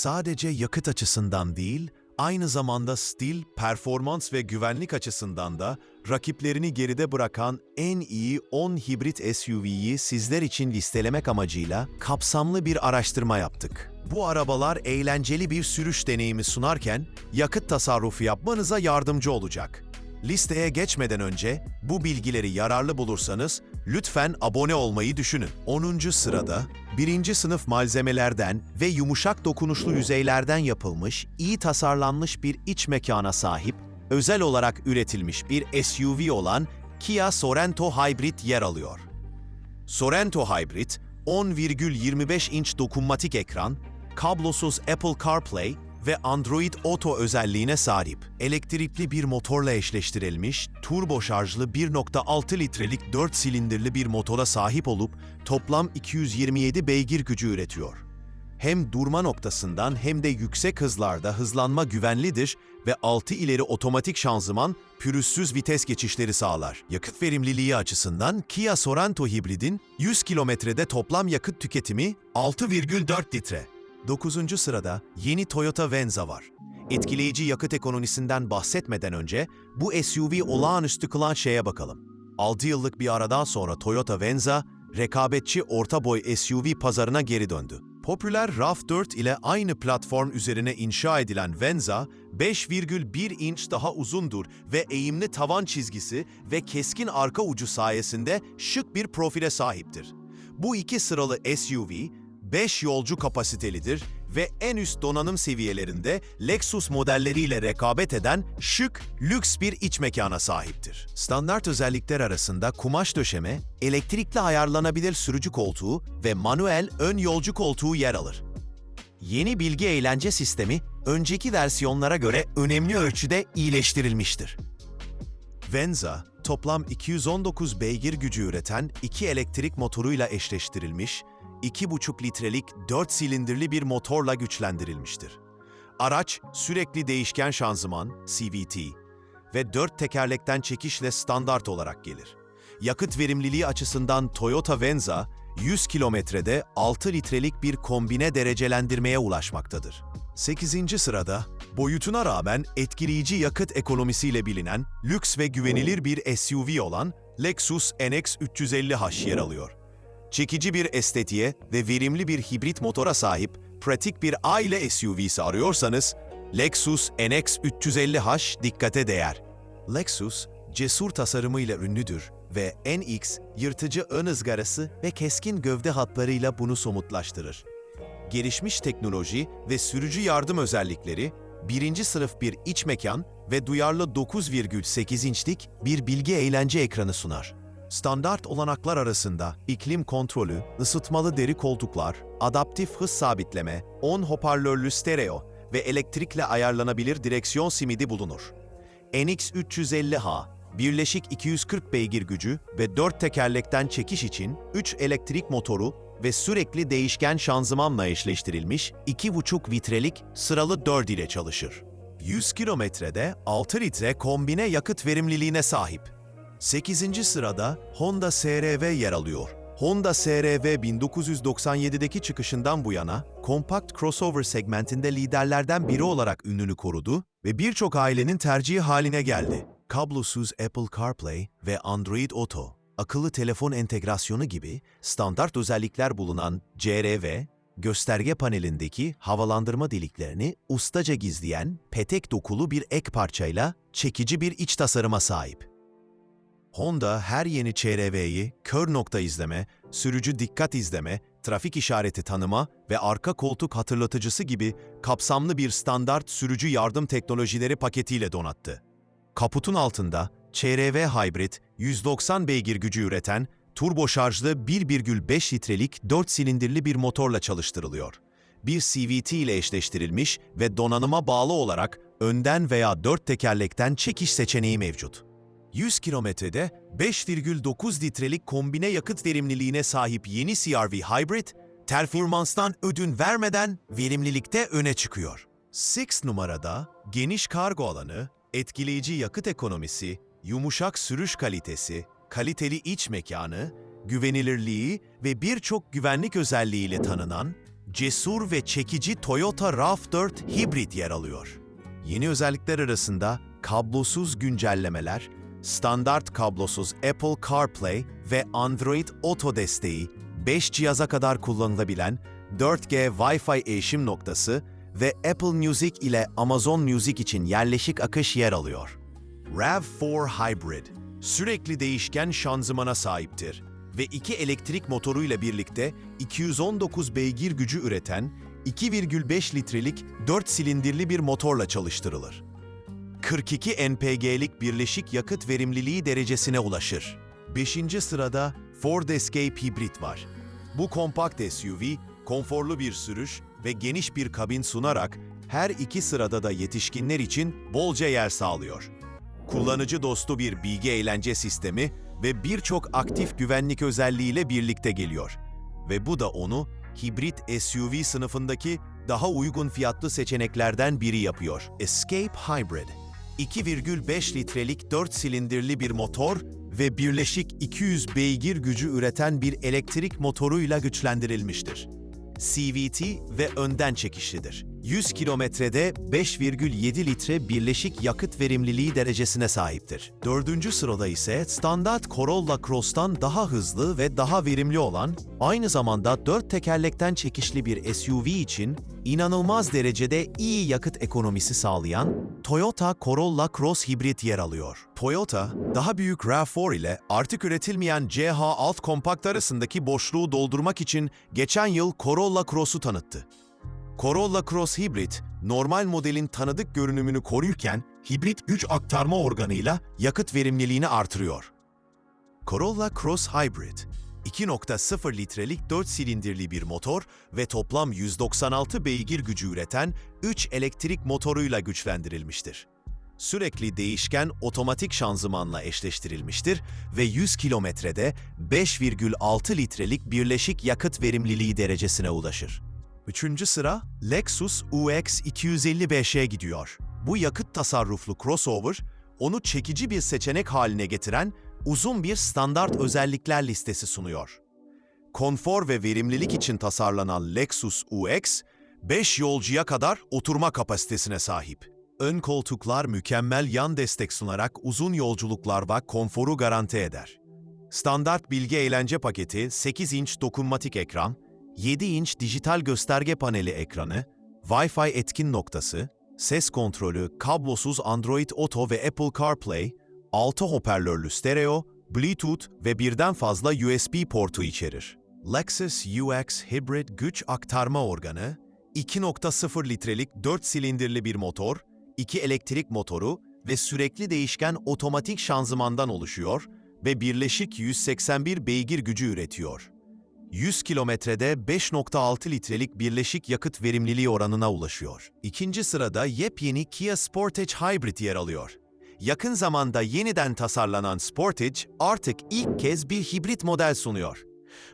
sadece yakıt açısından değil, aynı zamanda stil, performans ve güvenlik açısından da rakiplerini geride bırakan en iyi 10 hibrit SUV'yi sizler için listelemek amacıyla kapsamlı bir araştırma yaptık. Bu arabalar eğlenceli bir sürüş deneyimi sunarken yakıt tasarrufu yapmanıza yardımcı olacak. Listeye geçmeden önce bu bilgileri yararlı bulursanız lütfen abone olmayı düşünün. 10. sırada birinci sınıf malzemelerden ve yumuşak dokunuşlu yüzeylerden yapılmış, iyi tasarlanmış bir iç mekana sahip, özel olarak üretilmiş bir SUV olan Kia Sorento Hybrid yer alıyor. Sorento Hybrid, 10,25 inç dokunmatik ekran, kablosuz Apple CarPlay ve Android Auto özelliğine sahip. Elektrikli bir motorla eşleştirilmiş, turbo şarjlı 1.6 litrelik 4 silindirli bir motora sahip olup toplam 227 beygir gücü üretiyor. Hem durma noktasından hem de yüksek hızlarda hızlanma güvenlidir ve 6 ileri otomatik şanzıman pürüzsüz vites geçişleri sağlar. Yakıt verimliliği açısından Kia Sorento hibridin 100 kilometrede toplam yakıt tüketimi 6,4 litre. 9. sırada yeni Toyota Venza var. Etkileyici yakıt ekonomisinden bahsetmeden önce bu SUV olağanüstü kılan şeye bakalım. 6 yıllık bir aradan sonra Toyota Venza, rekabetçi orta boy SUV pazarına geri döndü. Popüler RAV4 ile aynı platform üzerine inşa edilen Venza, 5,1 inç daha uzundur ve eğimli tavan çizgisi ve keskin arka ucu sayesinde şık bir profile sahiptir. Bu iki sıralı SUV, 5 yolcu kapasitelidir ve en üst donanım seviyelerinde Lexus modelleriyle rekabet eden şık, lüks bir iç mekana sahiptir. Standart özellikler arasında kumaş döşeme, elektrikli ayarlanabilir sürücü koltuğu ve manuel ön yolcu koltuğu yer alır. Yeni bilgi eğlence sistemi, önceki versiyonlara göre önemli ölçüde iyileştirilmiştir. Venza, toplam 219 beygir gücü üreten iki elektrik motoruyla eşleştirilmiş, 2,5 litrelik 4 silindirli bir motorla güçlendirilmiştir. Araç sürekli değişken şanzıman CVT ve 4 tekerlekten çekişle standart olarak gelir. Yakıt verimliliği açısından Toyota Venza 100 kilometrede 6 litrelik bir kombine derecelendirmeye ulaşmaktadır. 8. sırada boyutuna rağmen etkileyici yakıt ekonomisiyle bilinen lüks ve güvenilir bir SUV olan Lexus NX 350H yer alıyor. Çekici bir estetiğe ve verimli bir hibrit motora sahip pratik bir aile SUV'si arıyorsanız, Lexus NX 350H dikkate değer. Lexus, cesur tasarımıyla ünlüdür ve NX, yırtıcı ön ızgarası ve keskin gövde hatlarıyla bunu somutlaştırır. Gelişmiş teknoloji ve sürücü yardım özellikleri, birinci sınıf bir iç mekan ve duyarlı 9,8 inçlik bir bilgi eğlence ekranı sunar. Standart olanaklar arasında iklim kontrolü, ısıtmalı deri koltuklar, adaptif hız sabitleme, 10 hoparlörlü stereo ve elektrikle ayarlanabilir direksiyon simidi bulunur. NX350H, birleşik 240 beygir gücü ve 4 tekerlekten çekiş için 3 elektrik motoru ve sürekli değişken şanzımanla eşleştirilmiş 2,5 vitrelik sıralı 4 ile çalışır. 100 kilometrede 6 litre kombine yakıt verimliliğine sahip. 8. sırada Honda CR-V yer alıyor. Honda CR-V 1997'deki çıkışından bu yana kompakt crossover segmentinde liderlerden biri olarak ününü korudu ve birçok ailenin tercihi haline geldi. Kablosuz Apple CarPlay ve Android Auto, akıllı telefon entegrasyonu gibi standart özellikler bulunan CR-V, gösterge panelindeki havalandırma deliklerini ustaca gizleyen petek dokulu bir ek parçayla çekici bir iç tasarıma sahip. Honda her yeni CR-V'yi kör nokta izleme, sürücü dikkat izleme, trafik işareti tanıma ve arka koltuk hatırlatıcısı gibi kapsamlı bir standart sürücü yardım teknolojileri paketiyle donattı. Kaputun altında CR-V Hybrid 190 beygir gücü üreten turbo şarjlı 1,5 litrelik 4 silindirli bir motorla çalıştırılıyor. Bir CVT ile eşleştirilmiş ve donanıma bağlı olarak önden veya dört tekerlekten çekiş seçeneği mevcut. 100 kilometrede 5,9 litrelik kombine yakıt verimliliğine sahip yeni CR-V Hybrid, performanstan ödün vermeden verimlilikte öne çıkıyor. 6 numarada geniş kargo alanı, etkileyici yakıt ekonomisi, yumuşak sürüş kalitesi, kaliteli iç mekanı, güvenilirliği ve birçok güvenlik özelliğiyle tanınan cesur ve çekici Toyota RAV4 Hybrid yer alıyor. Yeni özellikler arasında kablosuz güncellemeler, standart kablosuz Apple CarPlay ve Android Auto desteği, 5 cihaza kadar kullanılabilen 4G Wi-Fi erişim noktası ve Apple Music ile Amazon Music için yerleşik akış yer alıyor. RAV4 Hybrid, sürekli değişken şanzımana sahiptir ve iki elektrik motoruyla birlikte 219 beygir gücü üreten 2,5 litrelik 4 silindirli bir motorla çalıştırılır. 42 NPG'lik birleşik yakıt verimliliği derecesine ulaşır. 5. sırada Ford Escape Hybrid var. Bu kompakt SUV, konforlu bir sürüş ve geniş bir kabin sunarak her iki sırada da yetişkinler için bolca yer sağlıyor. Kullanıcı dostu bir bilgi eğlence sistemi ve birçok aktif güvenlik özelliğiyle birlikte geliyor. Ve bu da onu hibrit SUV sınıfındaki daha uygun fiyatlı seçeneklerden biri yapıyor. Escape Hybrid 2,5 litrelik 4 silindirli bir motor ve birleşik 200 beygir gücü üreten bir elektrik motoruyla güçlendirilmiştir. CVT ve önden çekişlidir. 100 kilometrede 5,7 litre birleşik yakıt verimliliği derecesine sahiptir. Dördüncü sırada ise standart Corolla Cross'tan daha hızlı ve daha verimli olan, aynı zamanda dört tekerlekten çekişli bir SUV için inanılmaz derecede iyi yakıt ekonomisi sağlayan Toyota Corolla Cross Hybrid yer alıyor. Toyota, daha büyük RAV4 ile artık üretilmeyen CH alt kompakt arasındaki boşluğu doldurmak için geçen yıl Corolla Cross'u tanıttı. Corolla Cross Hybrid, normal modelin tanıdık görünümünü korurken hibrit güç aktarma organıyla yakıt verimliliğini artırıyor. Corolla Cross Hybrid, 2.0 litrelik 4 silindirli bir motor ve toplam 196 beygir gücü üreten 3 elektrik motoruyla güçlendirilmiştir. Sürekli değişken otomatik şanzımanla eşleştirilmiştir ve 100 kilometrede 5,6 litrelik birleşik yakıt verimliliği derecesine ulaşır. Üçüncü sıra Lexus UX 255'e gidiyor. Bu yakıt tasarruflu crossover, onu çekici bir seçenek haline getiren uzun bir standart özellikler listesi sunuyor. Konfor ve verimlilik için tasarlanan Lexus UX, 5 yolcuya kadar oturma kapasitesine sahip. Ön koltuklar mükemmel yan destek sunarak uzun yolculuklar ve konforu garanti eder. Standart bilgi eğlence paketi 8 inç dokunmatik ekran, 7 inç dijital gösterge paneli ekranı, Wi-Fi etkin noktası, ses kontrolü, kablosuz Android Auto ve Apple CarPlay, 6 hoparlörlü stereo, Bluetooth ve birden fazla USB portu içerir. Lexus UX Hybrid güç aktarma organı, 2.0 litrelik 4 silindirli bir motor, 2 elektrik motoru ve sürekli değişken otomatik şanzımandan oluşuyor ve birleşik 181 beygir gücü üretiyor. 100 kilometrede 5.6 litrelik birleşik yakıt verimliliği oranına ulaşıyor. İkinci sırada yepyeni Kia Sportage Hybrid yer alıyor. Yakın zamanda yeniden tasarlanan Sportage artık ilk kez bir hibrit model sunuyor.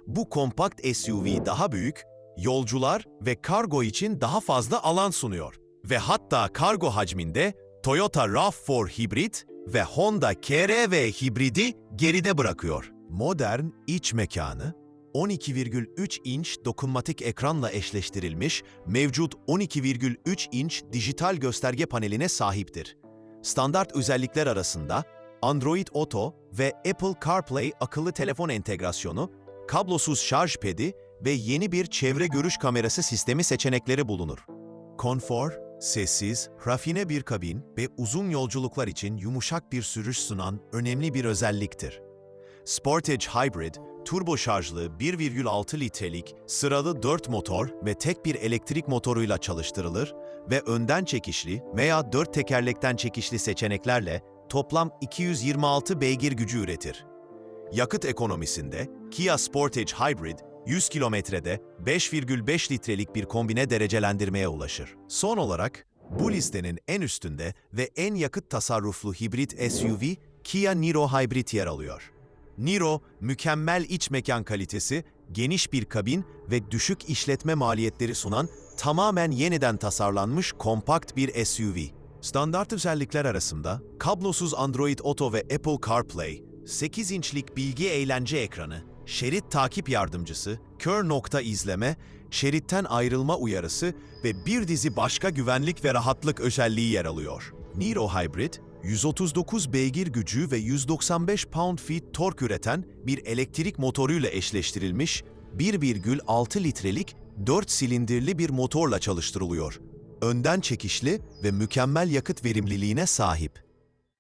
Bu kompakt SUV daha büyük, yolcular ve kargo için daha fazla alan sunuyor. Ve hatta kargo hacminde Toyota RAV4 hibrit ve Honda KR-V hibridi geride bırakıyor. Modern iç mekanı, 12,3 inç dokunmatik ekranla eşleştirilmiş, mevcut 12,3 inç dijital gösterge paneline sahiptir. Standart özellikler arasında Android Auto ve Apple CarPlay akıllı telefon entegrasyonu, kablosuz şarj pedi ve yeni bir çevre görüş kamerası sistemi seçenekleri bulunur. Konfor, sessiz, rafine bir kabin ve uzun yolculuklar için yumuşak bir sürüş sunan önemli bir özelliktir. Sportage Hybrid, turbo şarjlı 1,6 litrelik sıralı 4 motor ve tek bir elektrik motoruyla çalıştırılır ve önden çekişli veya 4 tekerlekten çekişli seçeneklerle toplam 226 beygir gücü üretir. Yakıt ekonomisinde Kia Sportage Hybrid 100 kilometrede 5,5 litrelik bir kombine derecelendirmeye ulaşır. Son olarak bu listenin en üstünde ve en yakıt tasarruflu hibrit SUV Kia Niro Hybrid yer alıyor. Niro, mükemmel iç mekan kalitesi, geniş bir kabin ve düşük işletme maliyetleri sunan tamamen yeniden tasarlanmış kompakt bir SUV. Standart özellikler arasında kablosuz Android Auto ve Apple CarPlay, 8 inçlik bilgi eğlence ekranı, şerit takip yardımcısı, kör nokta izleme, şeritten ayrılma uyarısı ve bir dizi başka güvenlik ve rahatlık özelliği yer alıyor. Niro Hybrid, 139 beygir gücü ve 195 pound-feet tork üreten bir elektrik motoruyla eşleştirilmiş 1,6 litrelik 4 silindirli bir motorla çalıştırılıyor. Önden çekişli ve mükemmel yakıt verimliliğine sahip.